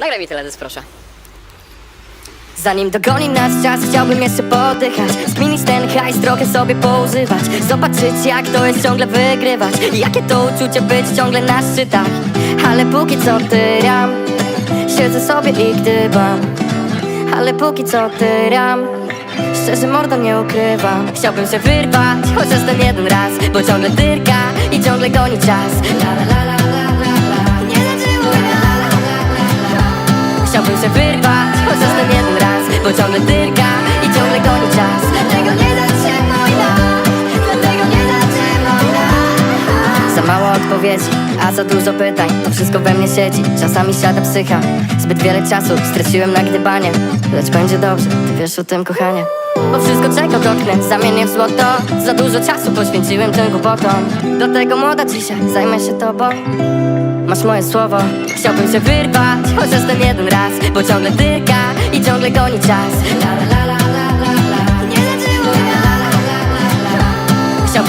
Nagraj mi teledysk, proszę. Zanim dogoni nas czas, chciałbym jeszcze podychać. Zmienić ten hajs, trochę sobie poużywać Zobaczyć jak to jest ciągle wygrywać. Jakie to uczucie być ciągle na szczytach. Ale póki co tyram Siedzę sobie i gdybam. Ale póki co tyram Szczerze mordo nie ukrywam. Chciałbym się wyrwać, chociaż ten jeden raz Bo ciągle dyrka i ciągle goni czas. La la la mało odpowiedzi, a za dużo pytań. To wszystko we mnie siedzi, czasami siada psycha. Zbyt wiele czasu straciłem na gdybanie Lecz będzie dobrze, ty wiesz o tym kochanie. Bo wszystko czego dotknę zamienię w złoto. Za dużo czasu poświęciłem tym kłopotom Dlatego młoda dzisiaj zajmę się tobą. Masz moje słowo, chciałbym się wyrwać Chociaż ten jeden raz, bo ciągle dyrka I ciągle goni czas la la la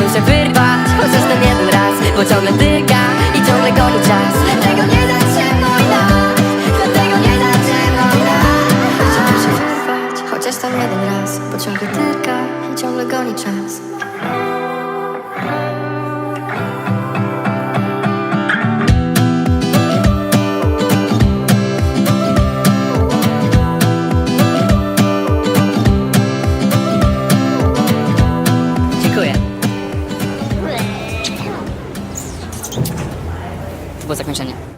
Chciałbym się wyrwać, chociaż ten jeden raz Bo ciągle dyrka i ciągle goni czas. Dlatego nie zatrzymuj nas Dlatego nie zatrzymuj nas Chciałbym się wyrwać, chociaż ten jeden raz Bo ciągle dyrka i ciągle goni czas było zakończenie.